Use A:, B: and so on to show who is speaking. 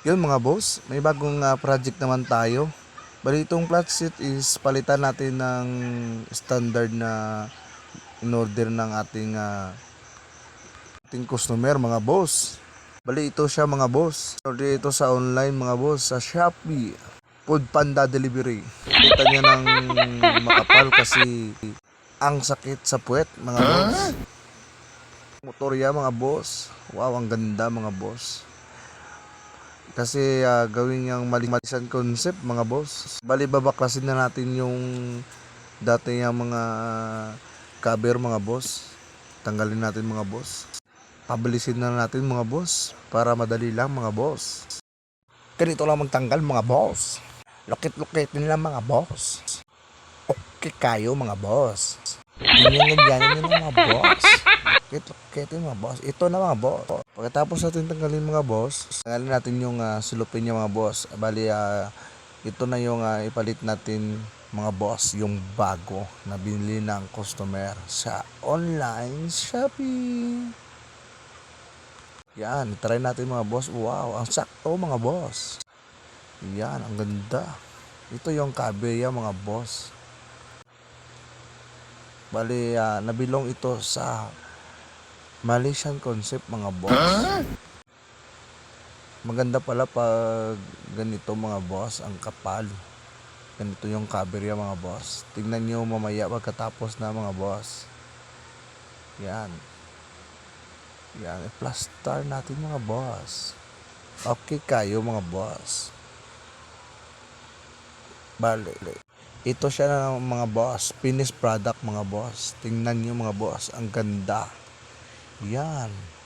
A: Yun mga boss, may bagong ah, project naman tayo. Bali itong flat sheet is palitan natin ng standard na in order ng ating ah, ating customer mga boss. Bali ito siya mga boss. Order ito sa online mga boss sa Shopee. Food Panda Delivery. Kita niya ng makapal kasi ang sakit sa puwet mga boss. Motorya mga boss. Wow, ang ganda mga boss. Kasi ah, gawin niyang mali-malisan concept mga boss. Bali babaklasin na natin yung dati yung mga cover mga boss. Tanggalin natin mga boss. Pabilisin na natin mga boss para madali lang mga boss. Ganito lang magtanggal mga boss. Lokit-lokitin lang mga boss. Okay kayo mga boss. Ganyan ganyan nyo mga boss. Lokit-lokitin mga boss. Ito na mga boss. Pagkatapos natin tanggalin mga boss, tanggalin natin yung uh, sulupin niya mga boss. Bali, ah, ito na yung ah, ipalit natin mga boss, yung bago na binili ng customer sa online Shopee. Yan, try natin mga boss. Wow, ang sakto mga boss. Yan, ang ganda. Ito yung kabeya mga boss. Bali, ah, nabilong ito sa Malaysian concept mga boss. Maganda pala pag ganito mga boss, ang kapal. Ganito yung kaberya mga boss. Tingnan nyo mamaya pagkatapos na mga boss. Yan. Yan, i-plaster natin mga boss. Okay kayo mga boss. Bale, ito siya na mga boss. Finished product mga boss. Tingnan nyo mga boss. Ang ganda. Yan.